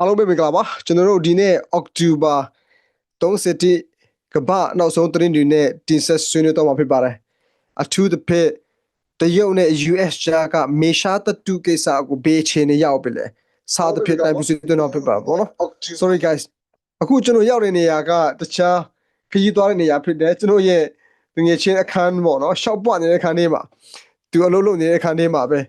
အားလုံးပဲမင်္ဂလာပါကျွန်တော်တို့ဒီနေ့ October 31ကမ္ဘာနောက်ဆုံးသတင်းတွေနဲ့တင်ဆက်ဆွေးနွေးတော့မှာဖြစ်ပါတယ်အထူးသဖြင့်တရုတ်နဲ့ US ကြားကမေရှားတတူကိစ္စကိုဘေးချေနေရောက်ပြီလေစားသဖြင့်တိုင်ပူဆွေးနွေးတော့ဖြစ်ပါဘောနော် sorry guys အခုကျွန်တော်ရောက်တဲ့နေရာကတခြားခရီးသွားတဲ့နေရာဖြစ်တယ်ကျွန်တော်ရဲ့ငွေချင်းအခန်းပေါ့နော်ရှောက်ပွနေတဲ့အခန်းလေးမှာသူအလုပ်လုပ်နေတဲ့အခန်းလေးမှာပဲ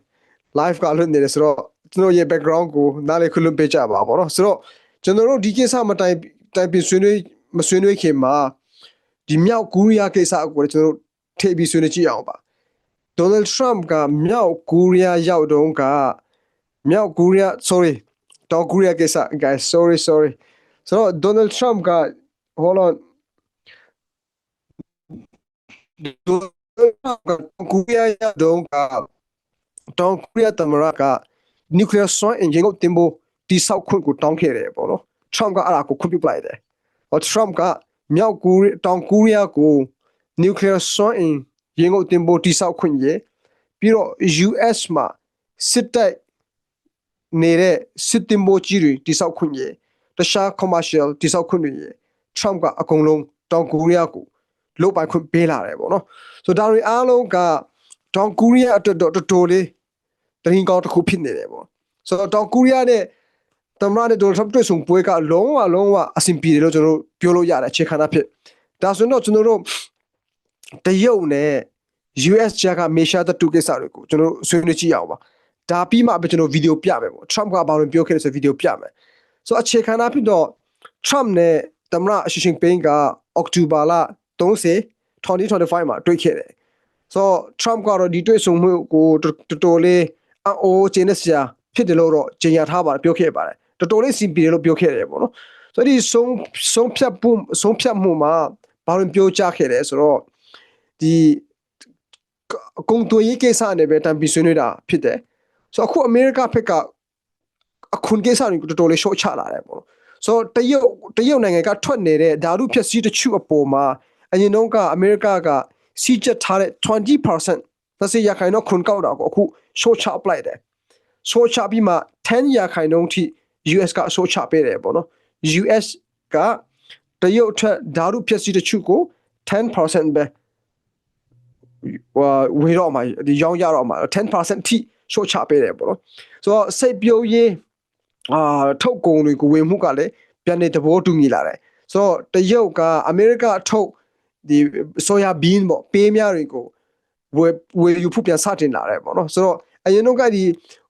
live ကလွတ်နေတယ်ဆိုတော့ ကျွန်တော်ရဲ့ background ကိုနားလည်ခွင့်လွှတ်ပေးကြပါပေါ့နော်ဆိုတော့ကျွန်တော်တို့ဒီကိစ္စမတိုင်တိုင်ပင်ဆွေးနွေးမဆွေးနွေးခင်မှာဒီမြောက်ကိုရီးယားကိစ္စကိုလည်းကျွန်တော်တို့ထည့်ပြီးဆွေးနွေးကြည့်အောင်ပါ Donald Trump ကမြောက်ကိုရီးယားရောက်တော့ကမြောက်ကိုရီးယား sorry တောင်ကိုရီးယားကိစ္စ guys sorry sorry ဆိုတော့ Donald Trump က hold on Donald Trump ကကိုရီးယားရောက်တော့ကတောင်ကိုရီးယားသမ္မတက nuclear strong engine ကိုတင်ဖို့တိဆောက်ခွင့်ကိုတောင်းခဲ့တယ်ပေါ့နော် Trump ကအဲ့ဒါကိုခွင့်ပြုပလိုက်တယ်ဟော Trump ကမြောက်ကိုရီးတောင်ကိုရီးယားကို nuclear strong engine ကိုတင်ဖို့တိဆောက်ခွင့်ရပြီးတော့ US မှာစစ်တပ်နေတဲ့စစ်တင်ပိုကြီးတွေတိဆောက်ခွင့်ရတခြား commercial တိဆောက်ခွင့်တွေရ Trump ကအကုန်လုံးတောင်ကိုရီးယားကိုလုတ်ပိုင်ခွင့်ပေးလာတယ်ပေါ့နော်ဆိုတော့ဒါတွေအားလုံးကတောင်ကိုရီးယားအတွက်တော့တော်တော်လေး တရင်ကောင်းတစ်ခုဖြစ်နေတယ်ပေါ့ဆိုတော့တောင်ကိုရီးယားနဲ့သမ္မတနဲ့ဒေါ်နယ်ထရမ့်တွေ့ဆုံပွဲကလုံးဝလုံးဝအဆင်ပြေတယ်လို့ကျွန်တော်တို့ပြောလို့ရတယ်အခြေခံအဖြစ်ဒါဆိုရင်တော့ကျွန်တော်တို့တရုတ်နဲ့ US ဂျာကမေရှာတတူကိစ္စတွေကိုကျွန်တော်တို့ဆွေးနွေးကြည့်ရအောင်ပါဒါပြီးမှပဲကျွန်တော်ဗီဒီယိုပြမယ်ပေါ့ Trump ကဘာလို့ပြောခဲ့လဲဆိုဗီဒီယိုပြမယ်ဆိုတော့အခြေခံအဖြစ်တော့ Trump နဲ့သမ္မတအရှိရှင်ပိန်းကအောက်တိုဘာလ30 2025မှာတွေ့ခဲ့တယ်ဆိုတော့ Trump ကတော့ဒီတွေ့ဆုံမှုကိုတော်တော်လေး အိုးကျင်းနေစရာဖြစ်တယ်လို့တော့ကြေညာထားပါတယ်ပြောခဲ့ပါတယ်တော်တော်လေးစီပီတယ်လို့ပြောခဲ့တယ်ပေါ့နော်ဆိုတော့ဒီဆုံးဆုံးဖြတ်မှုဆုံးဖြတ်မှုမှာဘာလို့ပြောကြခဲ့လဲဆိုတော့ဒီအကုန်သွေးရေးကိစ္စနဲ့ပဲတံပြီးဆွေးနွေးတာဖြစ်တယ်ဆိုတော့အခုအမေရိကဘက်ကအခုကိစ္စတွေကိုတော်တော်လေး short ချလာတယ်ပေါ့နော်ဆိုတော့တရုတ်တရုတ်နိုင်ငံကထွက်နေတဲ့ဓာတုဖြစ်စည်းတချို့အပေါ်မှာအရင်တုန်းကအမေရိကကစီးကျက်ထားတဲ့20% သက်စီရခိုင်တော့ခွန်ကောက်တာကိုအခု short ချပလိုက်တယ် short ချပြီးမှ10ရာခိုင်နှုန်းထိ US က short ချပေးတယ်ပေါ့နော် US ကတရုတ်ထက်ဓာတုဖြစ်စည်းတချို့ကို10%ပဲဟိုဝေတော့မှာဒီရောင်းရတော့မှာ10%ထိ short ချပေးတယ်ပေါ့နော်ဆိုတော့စိတ်ပြုံးရေးအာထုတ်ကုန်တွေကိုဝင်မှုကလည်းပြန်နေသဘောတူညီလာတယ်ဆိုတော့တရုတ်ကအမေရိကထုတ်ဒီဆိုယာဘင်းပေါ့ပေးများတွေကို ဝယ်ဝယ်ယူဖို့ပြန်စတင်လာတယ်ပေါ့နော်ဆိုတော့အရင်တော့ကဒီ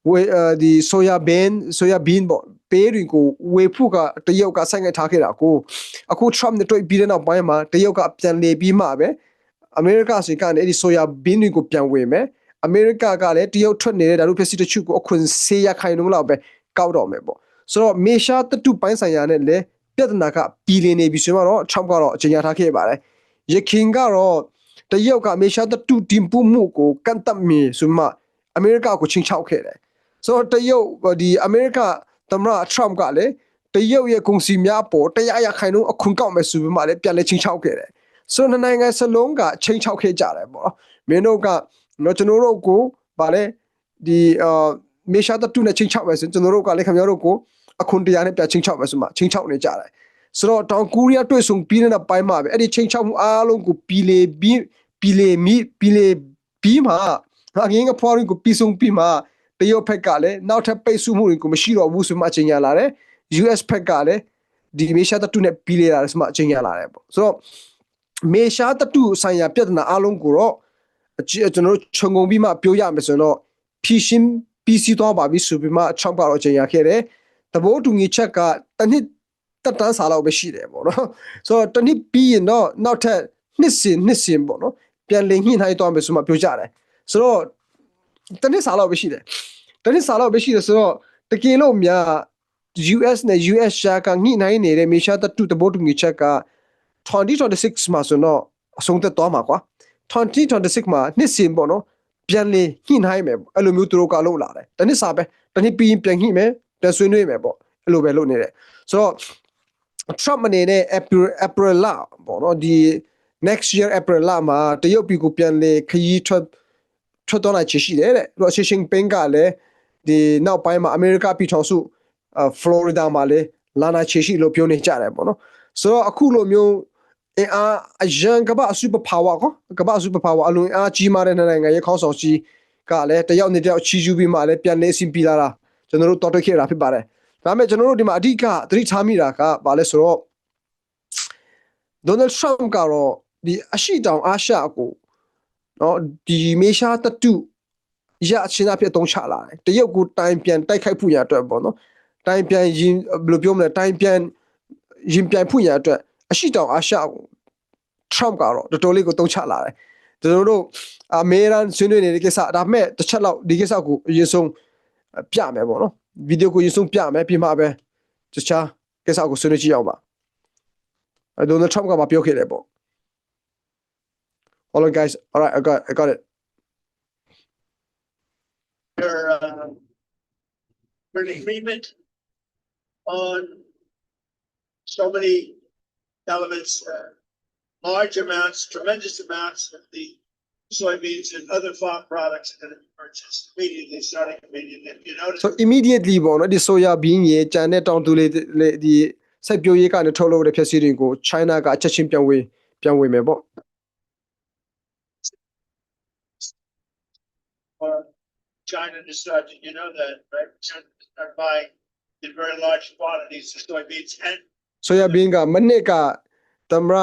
ဝယ်ဒီဆိုယာဘင်းဆိုယာဘင်းပေါ့ပေးတွေကိုဝယ်ဖို့ကတရုတ်ကဆိုင်ငယ်ထားခဲ့တာကိုအခု Trump နဲ့တွေ့ပြီးတဲ့နောက်ပိုင်းမှာတရုတ်ကပြန်လေပြီးမှပဲအမေရိကစီကနေအဲ့ဒီဆိုယာဘင်းတွေကိုပြန်ဝယ်မယ်အမေရိကကလည်းတရုတ်ထွက်နေတဲ့ဒါတို့ဖြစ်စီတချို့ကိုအခွင့်ဆေးရခိုင်နှုန်းလောက်ပဲကောက်တော့မယ်ပေါ့ဆိုတော့မေရှာတတုပိုင်းဆိုင်ရာနဲ့လည်းပြဿနာကပြည်လည်နေပြီဆိုတော့ Trump ကတော့အကြံရထားခဲ့ပါတယ်ရခင်ကတော့ တရုတ်ကမေရှာတတုတင်ပူမှုကိုကန့်တက်မီဆိုမှအမေရိကကိုချင်းချောက်ခဲ့တယ်ဆိုတော့တရုတ်ဒီအမေရိကသမ္မတ Trump ကလည်းတရုတ်ရဲ့ကုန်စည်များပေါ်တရားရခိုင်နှုန်းအခွန်ကောက်မယ်ဆိုပြီးမှလည်းပြန်လဲချင်းချောက်ခဲ့တယ်ဆိုတော့နိုင်ငံစလုံးကချင်းချောက်ခဲ့ကြတယ်ပေါ့မင်းတို့ကတော့ကျွန်တော်တို့ကိုဗာလဲဒီအာမေရှာတတုနဲ့ချင်းချောက်မယ်ဆိုကျွန်တော်တို့ကလည်းခင်ဗျားတို့ကိုအခွန်တရားနဲ့ပြချင်းချောက်မယ်ဆိုမှချင်းချောက်နေကြတယ်ဆိုတော့တောင်ကိုရီးယားတွေ့ဆုံပြီးတဲ့နောက်ပိုင်းမှာပဲအဲ့ဒီချင်းချောက်မှုအားလုံးကိုပြည်လေပြီး ပြည်လေမိပြည်လေပြီးမှအငင်းကဖွားရင်ကိုပြီးဆုံးပြီးမှတရုတ်ဘက်ကလည်းနောက်ထပ်ပိတ်ဆို့မှုတွေကိုမရှိတော့ဘူးဆိုမှအချိန်ရလာတယ် US ဘက်ကလည်းဒီမေရှာတတုနဲ့ပြီးလေတာဆိုမှအချိန်ရလာတယ်ပေါ့ဆိုတော့မေရှာတတုဆိုင်ရာပြဿနာအားလုံးကိုတော့ကျွန်တော်တို့ခြုံငုံပြီးမှပြောရမယ်ဆိုတော့ဖြည့်ရှင်းပြီးစီးသွားပါပြီဆိုပြီးမှ6ပါတော့အချိန်ရခဲ့တယ်တဘိုးတူငီချက်ကတနစ်တက်တန်းစာလောက်ပဲရှိတယ်ပေါ့နော်ဆိုတော့တနစ်ပြီးရင်တော့နောက်ထပ်နှစ်စင်နှစ်စင်ပေါ့နော် ပြန်လည်ညှိနှိုင်းသွားမယ်ဆိုမှပြောကြတယ်ဆိုတော့တနစ်စာလောက်ပဲရှိတယ်တနစ်စာလောက်ပဲရှိတယ်ဆိုတော့တကယ်လို့များ US နဲ့ US ရှာကညှိနှိုင်းနေတဲ့မေရှာတတူတဘိုးတူငီချက်က2026မှာဆိုတော့အဆုံးသက်သွားမှာကွာ2026မှာနှစ်စဉ်ပေါ့နော်ပြန်လေညှိနှိုင်းမယ်အဲ့လိုမျိုးသူတို့ကလုပ်လာတယ်တနစ်စာပဲတနစ်ပြီးရင်ပြန်ညှိမယ်ပြန်ဆွေးနွေးမယ်ပေါ့အဲ့လိုပဲလုပ်နေတယ်ဆိုတော့ Trump အနေနဲ့ April April လပေါ့နော်ဒီ next year April လမှာတရုတ်ပြည်ကိုပြန်လေခရီးထွက်ထွက်တော့လာချရှိတယ်တဲ့အဲ့တော့ရှင်းရှင်းပင်းကလည်းဒီနောက်ပိုင်းမှာအမေရိကပြည်ထောင်စုအာဖလော်ရီဒါမှာလည်းလာနာချေရှိလို့ပြောနေကြတယ်ပေါ့နော်ဆိုတော့အခုလိုမျိုးအင်အားအရန်ကမ္ဘာစူပါပါဝါကောကမ္ဘာစူပါပါဝါအလွန်အားကြီးမားတဲ့နိုင်ငံရဲ့ခေါင်းဆောင်ကြီးကလည်းတယောက်နဲ့တယောက်ချီယူပြီးမှလည်းပြန်နေစင်ပြလာတာကျွန်တော်တို့တော်တော်ခဲ့တာဖြစ်ပါတယ်ဒါပေမဲ့ကျွန်တော်တို့ဒီမှာအဓိကသတိထားမိတာကဘာလဲဆိုတော့ဒေါ်နယ်ထရမ့်ကတော့ ဒီအရှိတောင်အာရှကိုနော်ဒီမေရှာတတူရအချင်းအဖြစ်အသုံးချလာတယ်တရုတ်ကိုတိုင်ပြန်တိုက်ခိုက်ဖို့ရအတွက်ပေါ့နော်တိုင်ပြန်ရင်ဘယ်လိုပြောမလဲတိုင်ပြန်ရင်ပြန်ဖို့ရအတွက်အရှိတောင်အာရှကိုထရမ့်ကတော့တော်တော်လေးကိုသုံးချလာတယ်ကျွန်တော်တို့အမေရိကန်ဆွေးနွေးနေတဲ့ကိစ္စဒါပေမဲ့တစ်ချက်လောက်ဒီကိစ္စကိုအရင်ဆုံးပြမယ်ပေါ့နော်ဗီဒီယိုကိုအရင်ဆုံးပြမယ်ပြီးမှပဲတခြားကိစ္စကိုဆွေးနွေးကြည့်အောင်ပါအဲဒေါ်နယ်ထရမ့်ကမပြောခဲ့တယ်ပေါ့ Hold on guys all right I got I got it There, uh, for an agreement on so many elements, uh, large amounts, tremendous amounts of the soybeans and other farm products that are purchased immediately, starting immediately. You notice, so immediately ပေါ့နော်ဒီ soya bean ရေကြံတဲ့တောင်တူလေးလေးဒီစိုက်ပျိုးရေးကနေထုတ်လုပ်တဲ့ဖြစ်စီတွေကို China ကအချက်ချင်းပြန်ဝေပြန်ဝေမယ်ပေါ့ China to start, you know that, right? China to start buying in very large quantities of soybeans and soya bean ကမနစ်ကသမရ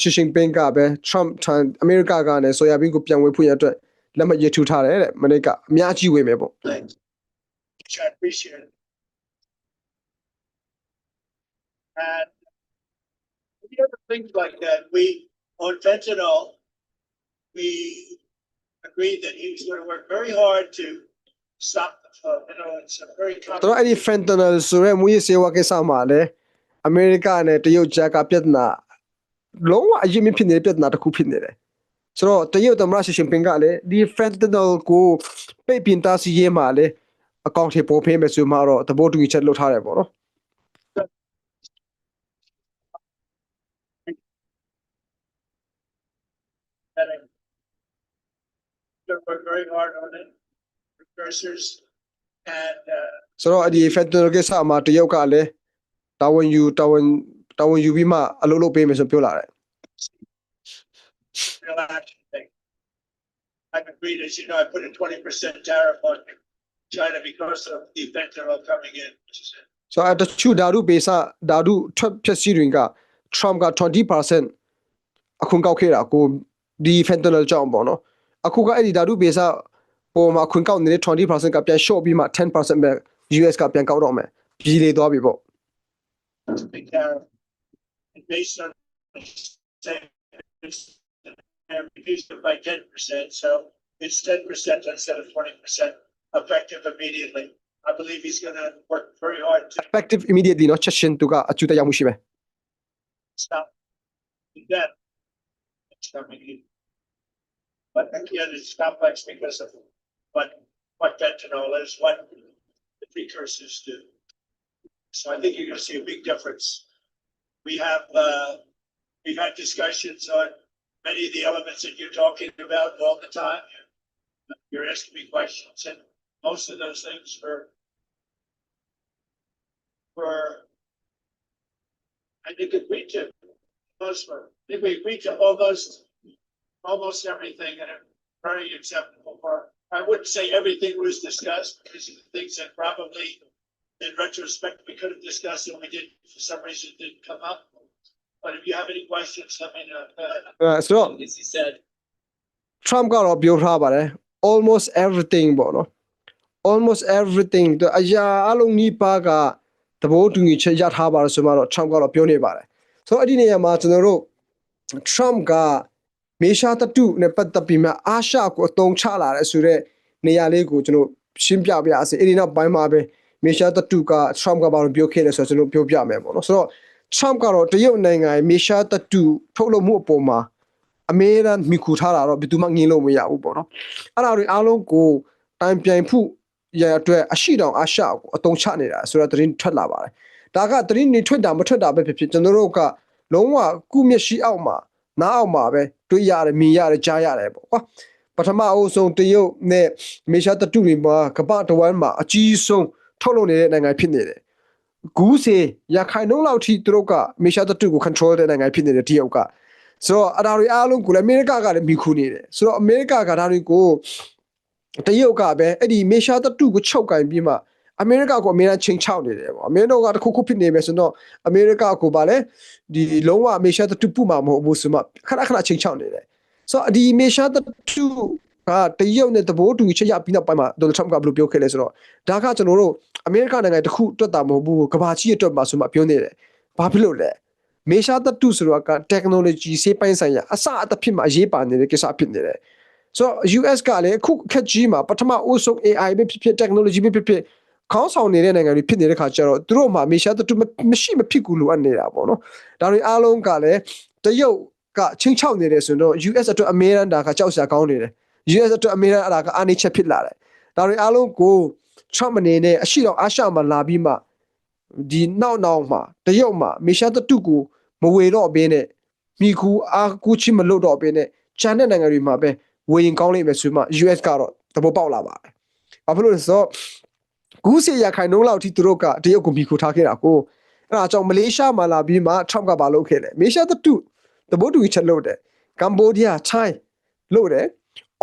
ရှီရှင်ပင်းကပဲ Trump ထံအမေရိကကနဲ့ soya bean ကိုပြန်ဝေဖို့ရအတွက်လက်မှတ်ရေးထိုးထားတယ်တဲ့မနစ်ကအများကြီးဝေမယ်ပေါ့ things, which I appreciate. And the other things like that, we, on fentanyl, we agreed that he was gonna work very hard to တော့အဲ့ဒီ fentanyl ဆိုရဲမူရေးဆေးဝါးကိစ္စမှာလည်းအမေရိကနဲ့တရုတ်ဂျက်ကပြဿနာလုံးဝအရင်မဖြစ်နေတဲ့ပြဿနာတစ်ခုဖြစ်နေတယ်ဆိုတော့တရုတ်သမ္မတရှီရှင်ပင်ကလည်းဒီ fentanyl ကိုပိတ်ပင်တားဆီးရေးမှာလည်းအကောင့်ထဲပေါ်ဖေးမယ်ဆိုမှတော့သဘောတူညီချက်လုပ်ထားတယ်ပေါ့နော် Gonna work very hard on it, precursors, and, uh, ဆိုတော့အဲ့ဒီ fentanyl ကိစ္စမှာတရုတ်ကလည်းတာဝန်ယူတာဝန်တာဝန်ယူပြီးမှအလုပ်လုပ်ပေးမယ်ဆိုပြောလာတယ် real action thing. I've agreed, as you know, I put a twenty percent tariff on China because of the fentanyl coming in, which is ဆိုတော့တချို့ဓာတုပေစဓာတုထွက်ဖြက်စီးတွေက Trump က20%အခုကောက်ခဲ့တာကိုဒီ fentanyl ကြောင့်ပေါ့နော်အခုကအဲ့ဒီဓာတုပေစ ပုံမှာအခွင့်ကောက်နေတဲ့20%ကပြန်လျှော့ပြီးမှ10%ပဲ US reduced by 10%, so it's 10% instead of 20% effective immediately. I believe he's going to work very hard to effective immediately no? Chashin tuga achuta yamushi be. Stop. That it's coming in but again it's complex because of what, what fentanyl is, what the precursors do. So I think you're gonna see a big difference. We have, uh, we've had discussions on many of the elements that you're talking about all the time. You're asking me questions and most of those things were were I think agreed to most were, I think we agreed to almost, almost everything and a very acceptable for. I wouldn't say everything was discussed because of the things that probably in retrospect, we could have discussed and we did, for some reason, it didn't come up. But if you have any questions, let me know. Uh, အဲဆိုတော့ as he said, Trump ကတော့ပြောထားပါတယ် almost everything ပေါ့နော် almost everything သူအရာအလုံးနီးပါးကသဘောတူညီချက်ရထားပါတယ်ဆိုမှတော့ Trump ကတော့ပြောနေပါတယ်ဆိုတော့အဲ့ဒီနေရာမှာကျွန်တော်တို့ Trump က မေရှာတတုနဲ့ပတ်သက်ပြီးမှအာရှကိုအတုံးချလာတယ်ဆိုတော့နေရာလေးကိုကျွန်တော်ရှင်းပြပြအောင်အဲ့ဒီနောက်ပိုင်းမှာပဲမေရှာတတုက Trump ကဘာလို့ပြောခဲ့လဲဆိုတော့ကျွန်တော်ပြောပြမယ်ပေါ့နော်ဆိုတော့ Trump ကတော့တရုတ်နိုင်ငံရဲ့မေရှာတတုထုတ်လုပ်မှုအပေါ်မှာအမေရိကန်မိခုထားတာတော့ဘယ်သူမှငင်းလို့မရဘူးပေါ့နော်အဲ့ဒါတွေအားလုံးကိုတိုင်ပြိုင်ဖို့ရအတွက်အရှိတောင်အရှကိုအတုံးချနေတာဆိုတော့သတင်းထွက်လာပါတယ်ဒါကသတင်းနေထွက်တာမထွက်တာပဲဖြစ်ဖြစ်ကျွန်တော်တို့ကလုံးဝကုမျက်ရှိအောက်မှာ နားအောက်မှာပဲတွေးရတယ်မြင်ရတယ်ကြားရတယ်ပေါ့ကွာပထမအဦးဆုံးတရုတ်နဲ့မေရှာတတုတွေမှာကမ္ဘာတဝမ်းမှာအကြီးဆုံးထုတ်လုပ်နေတဲ့နိုင်ငံဖြစ်နေတယ်ဂူးစေရခိုင်နှုန်းလောက်ထိသူတို့ကမေရှာတတူကို control တဲ့နိုင်ငံဖြစ်နေတဲ့တရုတ်ကဆိုတော့အဒါတွေအားလုံးကိုလည်းအမေရိကကလည်းမိခုနေတယ်ဆိုတော့အမေရိကကဒါတွေကိုတရုတ်ကပဲအဲ့ဒီမေရှာတတူကိုချုပ်ကင်ပြီးမှ အမေရိကကိုအမေရိကန်ချိန်ချောက်နေတယ်ပေါ့အမေရိကကတခုခုဖြစ်နေမယ်ဆိုတော့အမေရိကကိုဗာလဲဒီလုံးဝမေရှာတတူပူမှာမဟုတ်ဘူးဆိုမှခဏခဏချိန်ချောက်နေတယ်ဆိုတော့ဒီမေရှာတတူကတရုတ်နဲ့တဘိုးတူချက်ရပြီးနောက်ပိုင်းမှာဒေါ်နယ်ထရမ့်ကဘယ်လိုပြောခဲ့လဲဆိုတော့ဒါကကျွန်တော်တို့အမေရိကန်နိုင်ငံတစ်ခုတွက်တာမဟုတ်ဘူးကမ္ဘာကြီးအတွက်ပါဆိုမှပြောနေတယ်။ဘာဖြစ်လို့လဲ။မေရှာတတူဆိုတော့က technology စေးပိုင်းဆိုင်ရာအစအသဖြစ်မှာအရေးပါနေတဲ့ကိစ္စဖြစ်နေတယ်။ဆိုတော့ US ကလည်းအခုအခက်ကြီးမှာပထမအဦးဆုံး AI ပဲဖြစ်ဖြစ် technology ပဲဖြစ်ဖြစ် ခေါင်းဆောင်နေတဲ့နိုင်ငံတွေဖြစ်နေတဲ့ခါကျတော့သူတို့မှာမေရှာတတူမရှိမဖြစ်ကူလိုအပ်နေတာပေါ့နော်။ဒါတွေအားလုံးကလည်းတရုတ်ကချင်းချောက်နေတယ်ဆိုတော့ US အတွက်အမေရိကန်ဒါကကြောက်စရာကောင်းနေတယ်။ US အတွက်အမေရိကန်အဲ့ဒါကအားနေချက်ဖြစ်လာတယ်။ဒါတွေအားလုံးကို Trump အနေနဲ့အရှိတော်အာရှမှာလာပြီးမှဒီနောက်နောက်မှာတရုတ်မှာမေရှာတတုကိုမဝေတော့ဘင်းနဲ့မိကူအာကူချီမလို့တော့ဘင်းနဲ့ဂျန်တဲ့နိုင်ငံတွေမှာပဲဝေရင်ကောင်းလိမ့်မယ်ဆိုမှ US ကတော့သဘောပေါက်လာပါတယ်။ဘာဖြစ်လို့လဲဆိုတော့ ကူးစီရခိုင်နှုန်းလောက်အထိသူတို့ကတရုတ်ကိုမိကူထားခဲ့တာကိုအဲ့ဒါကြောင့်မလေးရှားမှာလာပြီးမှ Trump ကဘာလုပ်ခဲ့လဲမေရှာတတုသဘောတူချက်လုပ်တယ်ကမ်ဘောဒီးယားထိုင်းလုပ်တယ်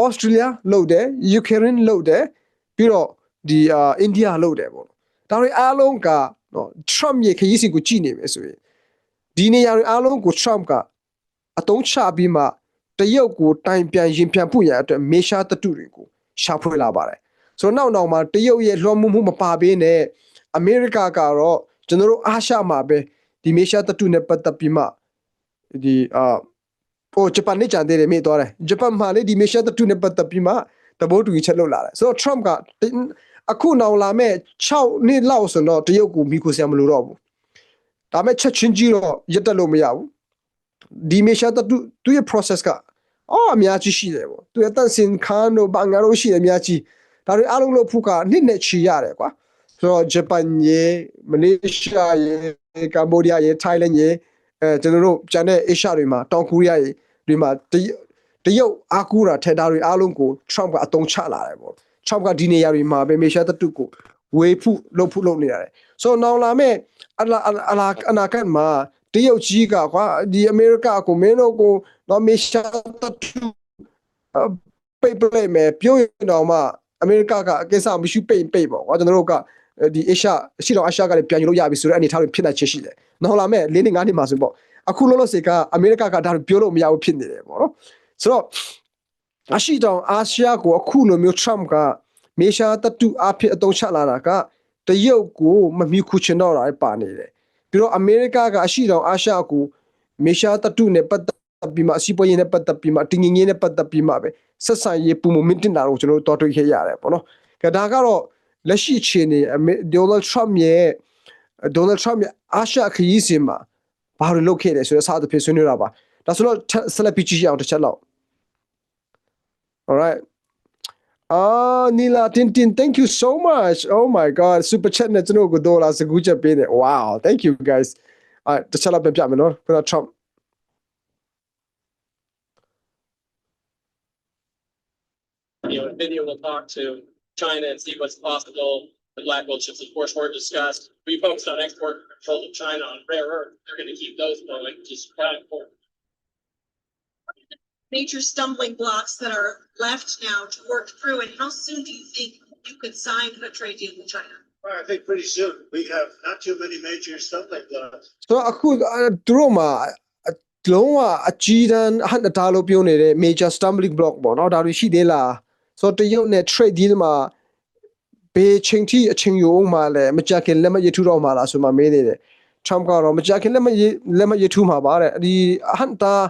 ဩစတြေးလျလုပ်တယ်ယူကရိန်းလုပ်တယ်ပြီးတော့ဒီအာအိန္ဒိယလောက်တယ်ပေါ့နော်ဒါတွေအားလုံးကနော် Trump ရဲ့ခရီးစဉ်ကိုကြည့်နေမယ်ဆိုရင်ဒီနေရာတွေအားလုံးကို Trump ကအတုံးချပြီးမှတရုတ်ကိုတိုင်ပြန်ရင်ပြန်ဖို့ရန်အတွက်မေရှာတတုတွေကိုရှာဖွေလာပါတယ် ဆိုတော့နောက်နောက်မှာတရုတ်ရဲ့လွှမ်းမိုးမှုမပါဘဲနဲ့အမေရိကကတော့ကျွန်တော်တို့အာရှမှာပဲဒီမေရှာတတုနဲ့ပတ်သက်ပြီးမှဒီအာဟိုဂျပန်နဲ့ကြံသေးတယ်မေ့သွားတယ်ဂျပန်မှာလေဒီမေရှာတတုနဲ့ပတ်သက်ပြီးမှတဘိုးတူကြီးချက်လုပ်လာတယ်ဆိုတော့ Trump ကအခုနောက်လာမဲ့6နှစ်လောက်ဆိုတော့တရုတ်ကိုမိကိုဆရာမလို့တော့ဘူးဒါမဲ့ချက်ချင်းကြီးတော့ရက်တက်လို့မရဘူးဒီမေရှာတတူသူရဲ့ process ကအော်အများကြီးရှိတယ်ပေါ့သူရဲ့တန်စင်ခန်းတို့ဘန်ဂါတို့ရှိတယ်အများကြီး ဒါတွေအားလုံးလို့ဖုကနှစ်နဲ့ချီရတယ်ကွာဆိုတော့ဂျပန်ရေမလေးရှားရေကမ္ဘောဒီးယားရေထိုင်းလန်ရေအဲကျွန်တော်တို့ကျန်တဲ့အေရှားတွေမှာတောင်ကိုရီးယားရေတွေမှာတရုတ်တရုတ်အားကူတာထဲဒါတွေအားလုံးကို Trump ကအတုံးချလာတယ်ပေါ့ Trump ကဒီနေရာတွေမှာပဲမေရှာတတုကိုဝေဖို့လုပ်ဖို့လုပ်နေရတယ်ဆိုတော့နောက်လာမဲ့အလာအလာအနာကတ်မှာတရုတ်ကြီးကကွာဒီအမေရိကကိုမင်းတို့ကိုတော့မေရှာတတုပိတ်ပလိုက်မယ်ပြောရင်တော့မှ အမေရိကကအကိစ္စမရှိပိတ်ပိတ်ပေါ့ကွာကျွန်တော်တို့ကဒီအရှာရှိတော့အရှာကလည်းပြန်ယူလို့ရပြီဆိုတော့အနေထားတွေဖြစ်နေချင်ရှိတယ်နောက်လာမဲ့၄နှစ်၅နှစ်မှာဆိုပေါ့အခုလောလောဆယ်ကအမေရိကကဒါပြောလို့မရဘူးဖြစ်နေတယ်ပေါ့နော်ဆိုတော့အရှိတောင်အာရှကိုအခုလိုမျိုး Trump ကမေရှာတတူအဖြစ်အသုံးချလာတာကတရုတ်ကိုမမီခုချင်တော့တာပါနေတယ်ပြီးတော့အမေရိကကအရှိတောင်အာရှကိုမေရှာတတူနဲ့ပတ်သက်ပြီးမှအစီပွေးရေးနဲ့ပတ်သက်ပြီးမှတင်းငင်းရေးနဲ့ပတ်သက်ပြီးမှပဲ ဆက်ဆံရေးပုံမမင်တင်တာကိုကျွန်တော်တို့တော်တွေ့ခဲ့ရတယ်ပေါ့နော်ကဲဒါကတော့လက်ရှိအခြေအနေဒေါ်နယ်ထရမ့်ရဲ့ဒေါ်နယ်ထရမ့်ရဲ့အာရှခရီးစဉ်မှာဘာလို့လုပ်ခဲ့လဲဆိုတော့စားသဖြင့်ဆွေးနွေးတာပါဒါဆိုတော့ဆက်လက်ပြီးကြည့်ရအောင်တစ်ချက်လောက် All right. Ah, Nila Tintin, thank you so much. Oh my God, super chat နဲ့ကျွန်တော်ကိုဒေါ်လာစကူးချက်ပေးတယ် Wow, thank you guys. အဲတခြားလောက်ပြန်ပြမယ်နော်ခုန Trump will talk to China and see what's possible. The Blackwell chips, of course, were discussed. We focused on export control to China on rare earth. They're gonna keep those going, which is quite important. major stumbling blocks that are left now to work through, and how soon do you think you could sign a trade deal with China? Well, I think pretty soon. We have not too many major stumbling blocks. ဆိုတော့အခုအဲသူတို့မှာအလုံးဝအကြီးတန်းအဟန့်တားလို့ပြောနေတဲ့ major stumbling block ပေါ့နော်ဒါတွေရှိသေးလား ဆိုတော့တရုတ်နဲ့ trade deal မှာဘေးချိန်ထိအချိန်ယူအောင်မှာလဲမကြခင်လက်မရထူတော့မှာလားဆိုမှမေးနေတယ် Trump ကတော့မကြခင်လက်မရလက်မရထူမှာပါတဲ့ဒီအဟန့်တား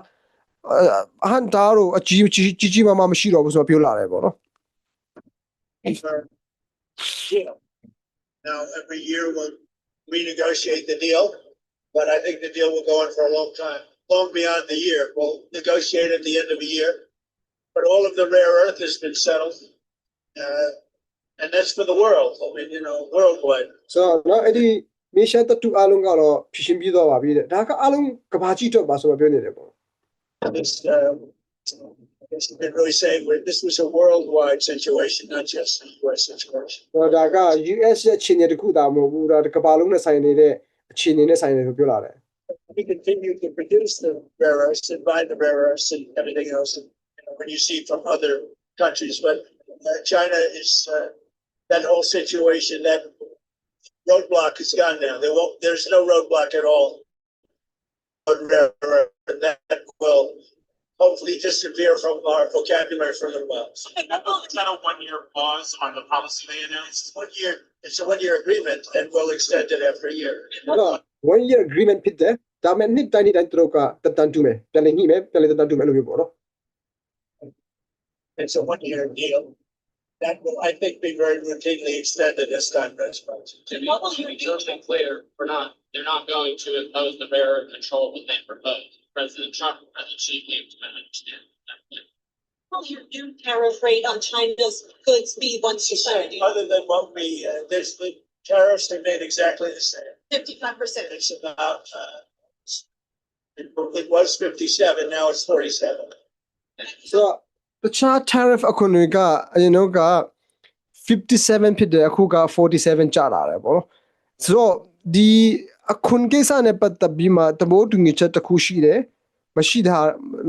အဟန့်တားတို့အကြီးကြီးကြီးကြီးမားမားမရှိတော့ဘူးဆိုတော့ပြောလာတယ်ပေါ့နော် Deal. Now, every year we'll renegotiate the deal, but I think the deal will go on for a long time, long beyond the year. We'll negotiate at the end of the year. But all of the rare earth has been settled. Uh, and that's for the world, I mean, you know, worldwide. ဆိုတော့เนาะအဲ့ဒီမီရှာတတူအားလုံးကတော့ဖြစ်ရှင်ပြီးတော့ပါပြီတဲ့ဒါကအားလုံးကဘာကြီးတော့ပါဆိုတော့ပြောနေတယ်ပေါ့ It's, uh, It's been really saying where this was a worldwide situation, not just a US situation. ဟောဒါက US ရဲ့အခြေအနေတစ်ခုသာမဟုတ်ဘူးဒါကမ္ဘာလုံးနဲ့ဆိုင်နေတဲ့အခြေအနေနဲ့ဆိုင်နေလို့ပြောလာတယ် We continue to produce the rare earths and buy the rare earths and everything else. And, you know, when you see from other countries, but uh, China is uh, that whole situation. That roadblock is gone now. There won't. There's no roadblock at all. on rare earth, And that will hopefully disappear from our vocabulary for a little while. Is that a one-year pause on the policy they announced? It's one year. It's a one-year agreement, and we'll extend it every year. အဲ့တော့ one year agreement ဖြစ်တယ်ဒါပေမဲ့နှစ်တိုင်းနှစ်တိုင်းသူတို့ကတက်တန်းတူမယ်ပြန်လည်ညှိမယ်ပြန်လည်တက်တန်းတူမယ်လို့ပြောပေါ့နော် it's a one-year deal. That will, I think, be very routinely extended as time goes by. To be, to be totally clear, we're not, they're not going to impose the rare earth control that they proposed. President Trump, President Xi came to understand that. Will your new tariff rate on China's goods be once you sign it? Other than what we, uh, there's the tariffs are made exactly the same. Fifty-five percent. It's about, uh, it, it was fifty-seven, now it's forty-seven. ဆို တော့တခြား tariff အခွန်တွေကအရင်တော့က57ဖြစ်တယ်အခုက47ကျလာတယ်ပေါ့နော်ဆိုတော့ဒီအခွန်ကိစ္စနဲ့ပတ်သက်ပြီးမှတဘောတူညီချက်တစ်ခုရှိတယ်မရှိတာ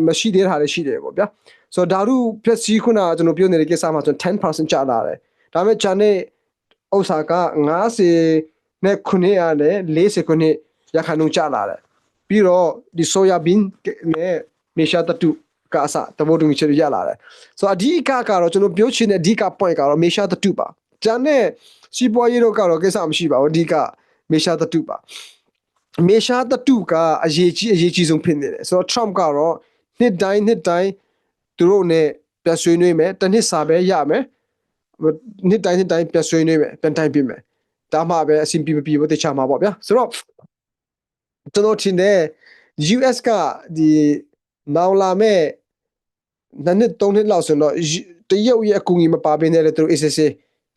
မရှိသေးတာလည်းရှိတယ်ပေါ့ဗျာဆိုတော့ဓာတုဖြည့်စည်းခုနကကျွန်တော်ပြောနေတဲ့ကိစ္စမှာဆို10%ကျလာတယ်ဒါပေမဲ့ဂျန်နဲ့ဥစ္စာက90နဲ့ခုနှစ်ရတယ်40ခုနှစ်ရခိုင်နှုန်းကျလာတယ်ပြီးတော့ဒီ soya bean နဲ့မေရှာတတု ကအစတဘောတူညီချက်တွေရလာတယ်ဆိုတော့အဓိကကတော့ကျွန်တော်ပြောချင်တဲ့အဓိက point ကတော့မေရှာတတုပါဂျန်နဲ့စီးပွားရေးတော့ကတော့ကိစ္စမရှိပါဘူးအဓိကမေရှာတတုပါမေရှာတတုကအရေးကြီးအရေးကြီးဆုံးဖြစ်နေတယ်ဆိုတော့ Trump ကတော့နှစ်တိုင်းနှစ်တိုင်းသူတို့ ਨੇ ပြဆွေးနွေးမယ်တစ်နှစ်စာပဲရမယ်နှစ်တိုင်းနှစ်တိုင်းပြဆွေးနွေးမယ်ပြန်တိုင်းပြင်မယ်ဒါမှပဲအဆင်ပြေမပြေဘူးတခြားမှာပေါ့ဗျာဆိုတော့ကျွန်တော်ထင်တယ် US ကဒီနောက်လာမဲ့ နှစ်နှစ်သုံးနှစ်လောက်ဆိုတော့တရုတ်ရဲ့အကူအညီမပါဘဲနဲ့လည်းသူတို့ ACC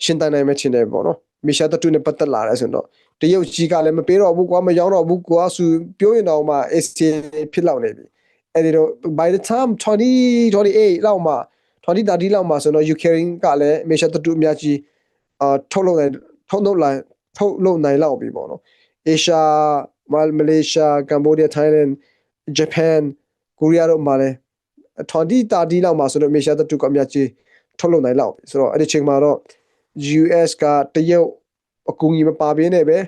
ရှင်းတိုင်းနိုင်မှထင်တယ်ပေါ့နော်မေရှာတတုနဲ့ပတ်သက်လာတယ်ဆိုတော့တရုတ်ကြီးကလည်းမပေးတော့ဘူးကွာမရောင်းတော့ဘူးကွာဆိုပြောရင်တော့မှ SC ဖြစ်လောက်နေပြီအဲ့ဒီတော့ by the time 2028လောက်မှ20 30လောက်မှဆိုတော့ Ukraine ကလည်း Asia တတူအများကြီးအာထုတ်လုပ်နိုင်ထုတ်လုပ်နိုင်ထုတ်လုပ်နိုင်လောက်ပြီပေါ့နော် Asia Malaysia Cambodia Thailand Japan Korea တို့မှာလည်း 20 30လောက်မှဆိုတော့ Asia တတူကအများကြီးထုတ်လုပ်နိုင်လောက်ပြီဆိုတော့အဲ့ဒီချိန်မှာတော့ US ကတရုတ်အကူအညီမပါဘဲနဲ့ပဲ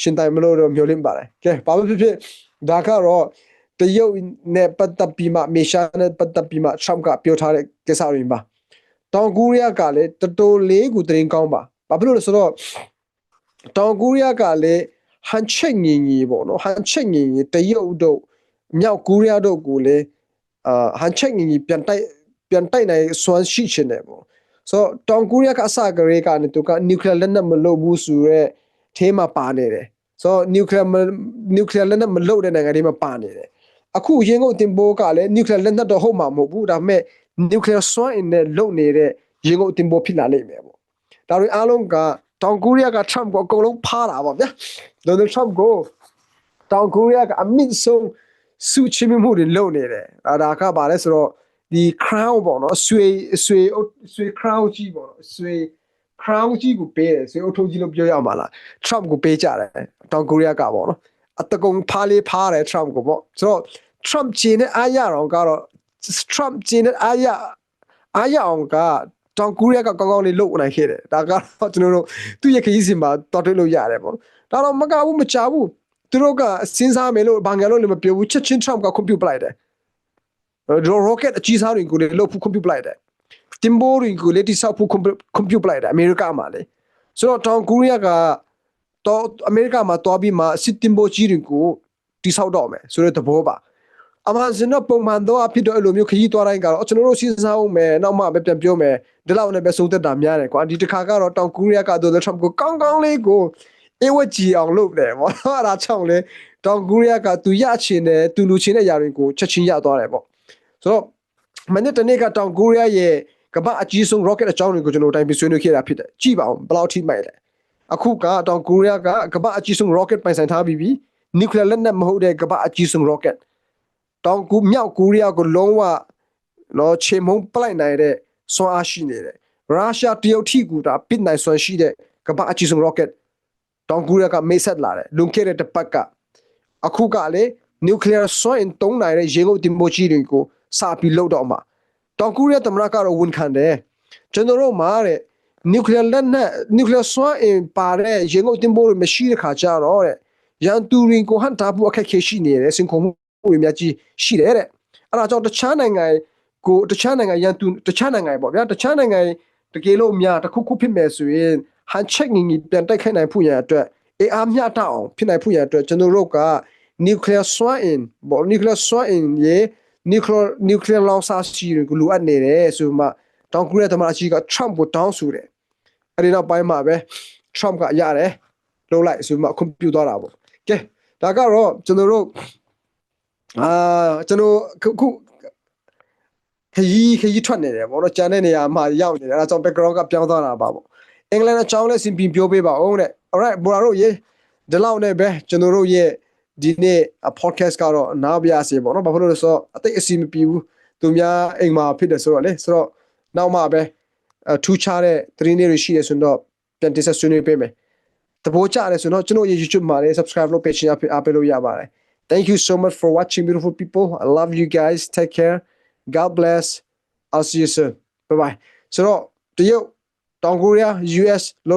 ရှင်တိုင်မလို့တော့မျှော်လင့်ပါတယ်ကဲဘာပဲဖြစ်ဖြစ်ဒါကတော့တရုတ်နဲ့ပတ်သက်ပြီးမှမေရှာနဲ့ပတ်သက်ပြီးမှ Trump ကပြောထားတဲ့ကိစ္စတွေပါတောင်ကိုရီးယားကလည်းတော်တော်လေးကိုသတင်းကောင်းပါဘာဖြစ်လို့လဲဆိုတော့တောင်ကိုရီးယားကလည်းဟန်ချက်ငင်ကြီးပေါ့နော်ဟန်ချက်ငင်ကြီးတရုတ်တို့မြောက်ကိုရီးယားတို့ကိုလည်း အာဟန်ချက်ငင်ကြီးပြန်တိုက်ပြန်တိုက်နိုင်စွမ်းရှိချင်တယ်ပေါ့ဆိုတော့တောင်ကိုရီးယားကအစကတည်းကနေသူက nuclear လက်နက်မလုပ်ဘူးဆိုတော့အဲမှာပါနေတယ်ဆိုတော့ nuclear မ nuclear လက်နက်မလုပ်တဲ့နိုင်ငံတွေမှာပါနေတယ်အခုရင်းကုန်တင်ပိုးကလည်း nuclear လက်နက်တော့ဟုတ်မှာမဟုတ်ဘူးဒါပေမဲ့ nuclear စွမ်းအင်နဲ့လုပ်နေတဲ့ရင်းကုန်တင်ပိုးဖြစ်လာလိမ့်မယ်ပေါ့ဒါတွေအားလုံးကတောင်ကိုရီးယားက Trump ကိုအကုန်လုံးဖားတာပေါ့ဗျာ Donald Trump ကိုတောင်ကိုရီးယားကအမြင့်ဆုံး စုချင်မှုတွေလုပ်နေတယ်ဒါဒါကဘာလဲဆိုတော့ဒီ crown ပေါ့နော်ဆွေဆွေအုပ်ဆွေ crown ကြီးပေါ့နော်ဆွေ crown ကြီးကိုပေးတယ်ဆွေအုပ်ထုပ်ကြီးလို့ပြောရမှာလား Trump ကိုပေးကြတယ်တောင်ကိုရီးယားကပေါ့နော်အတကုံဖားလေးဖားတယ် Trump ကိုပေါ့ဆိုတော့ Trump ကျင်းတဲ့အားရအောင်ကတော့ Trump ကျင်းတဲ့အားရအားရအောင်ကတောင်ကိုရီးယားကကောင်းကောင်းလေးလုပ်နိုင်ခဲ့တယ်ဒါကတော့ကျွန်တော်တို့သူ့ရဲ့ခရီးစဉ်မှာတော်တွေ့လို့ရတယ်ပေါ့ဒါတော့မကဘူးမချဘူး သူတို့ကစဉ်းစားမယ်လို့ဘာငယ်လို့လည်းမပြောဘူးချက်ချင်း Trump ကကွန်ပျူတာပလိုက်တယ်ရော rocket အကြီးစားတွေကိုလည်းလုပ်ဖို့ compute ပလိုက်တယ်တင်ပိုးတွေကိုလည်းတိဆောက်ဖို့ compute ပလိုက်တယ်အမေရိကမှာလေဆိုတော့တောင်ကိုရီးယားကတော့အမေရိကမှာတွားပြီးမှစစ်တင်ပိုးကြီးတွေကိုတိဆောက်တော့မယ်ဆိုတဲ့သဘောပါအမှန်စင်တော့ပုံမှန်တော့အဖြစ်တော့အဲ့လိုမျိုးခရီးသွားတိုင်းကတော့ကျွန်တော်တို့စဉ်းစားအောင်မယ်နောက်မှပဲပြန်ပြောမယ်ဒီလောက်နဲ့ပဲဆုံးသက်တာများတယ်ကွာဒီတစ်ခါကတော့တောင်ကိုရီးယားကဒေါ်နယ်ထရမ့်ကိုကောင်းကောင်းလေးကို အဝတ်ကြီးအောင်လုပ်တယ်ဗောနော်အဲ့ဒါချောင်းလေတောင်ကိုရီးယားကသူရချင်တယ်သူလူချင်တဲ့ຢာတွေကိုချက်ချင်းရသွားတယ်ဗောဆိုတော့မနေ့တနေ့ကတောင်ကိုရီးယားရဲ့ကမ္ဘာအကြီးဆုံး rocket အကြောင်းတွေကိုကျွန်တော်တိုင်ပြီးဆွေးနွေးခဲ့တာဖြစ်တယ်ကြည့်ပါဦးဘယ်လောက်ထိမိုက်လဲအခုကတောင်ကိုရီးယားကကမ္ဘာအကြီးဆုံး rocket ပိုင်ဆိုင်ထားပြီးပြီ nuclear လက်နက်မဟုတ်တဲ့ကမ္ဘာအကြီးဆုံး rocket တောင်ကိုမြောက်ကိုရီးယားကိုလုံးဝနော်ချေမုံပလိုက်နိုင်တဲ့စွမ်းအားရှိနေတယ်ရုရှားတရုတ်ထိကူတာပစ်နိုင်စွမ်းရှိတဲ့ကမ္ဘာအကြီးဆုံး rocket တောင်ကိုရီးယားကမိတ်ဆက်လာတယ်လွန်ခဲ့တဲ့တစ်ပတ်ကအခုကလေ nuclear စွမ်းအင်တုံးနိုင်တဲ့ရေငုပ်တင်ပို့ကြီးတွေကိုစာပြီးလောက်တော့မှာတောင်ကိုရီးယားသမ္မတကတော့ဝန်ခံတယ်ကျွန်တော်တို့မှာတဲ့ nuclear လက်နက် nuclear စွမ်းအင်ပါတဲ့ရေငုပ်တင်ပို့တွေမရှိတဲ့ခါကျတော့တဲ့ရန်သူတွေကိုဟန်တာဖို့အခက်အခဲရှိနေတယ်စင်ခုံမှုတွေများကြီးရှိတယ်တဲ့အဲ့ဒါကြောင့်တခြားနိုင်ငံကိုတခြားနိုင်ငံရန်သူတခြားနိုင်ငံပေါ့ဗျာတခြားနိုင်ငံတကယ်လို့များတစ်ခုခုဖြစ်မယ်ဆိုရင် ဟန်ချက်ငင်းကြီးပြန်တိုက်ခိုက်နိုင်ဖို့ရန်အတွက်အေးအားမျှတအောင်ဖြစ်နိုင်ဖို့ရန်အတွက်ကျွန်တော်တို့က nuclear စွမ်းအင်ပေါ့ nuclear စွမ်းအင်ရေ nuclear nuclear လောင်စာရှိတွေကိုလိုအပ်နေတယ်ဆိုမှတောင်ကိုရီးယားသမ္မတကြီးက Trump ကိုတောင်းဆိုတယ်အဲ့ဒီနောက်ပိုင်းမှာပဲ Trump ကရတယ်လုံးလိုက်ဆိုမှခွင့်ပြုသွားတာပေါ့ကဲဒါကတော့ကျွန်တော်တို့အာကျွန်တော်ခုခုခရီးခရီးထွက်နေတယ်ပေါ့နော်ကြံတဲ့နေရာမှာရောက်နေတယ်အဲဒါကြောင့် background ကပြောင်းသွားတာပါပေါ့ အင်္ဂလန်အကြောင်းလဲစင်ပြင်ပြောပေးပါဦးတဲ့ alright ဘော်လာတို့ရေဒီလောက်နဲ့ပဲကျွန်တော်တို့ရဲ့ဒီနေ့ podcast ကတော့နားပြရစီပေါ့နော်ဘာဖြစ်လို့လဲဆိုတော့အသိအစီမပြေဘူးသူများအိမ်မှာဖြစ်တယ်ဆိုတော့လေဆိုတော့နောက်မှပဲအထူးခြားတဲ့သတင်းတွေရှိတယ်ဆိုတော့ပြန်တင်ဆက်ဆွေးနွေးပေးမယ်တဘောကြတယ်ဆိုတော့ကျွန်တော်ရဲ့ YouTube မှာလည်း subscribe လုပ် page အပ်ပေးလို့ရပါတယ် Thank you so much for watching beautiful people I love you guys take care God bless I'll see you soon bye bye ဆိုတော့တရုတ် တောင်ကိုရီးယား US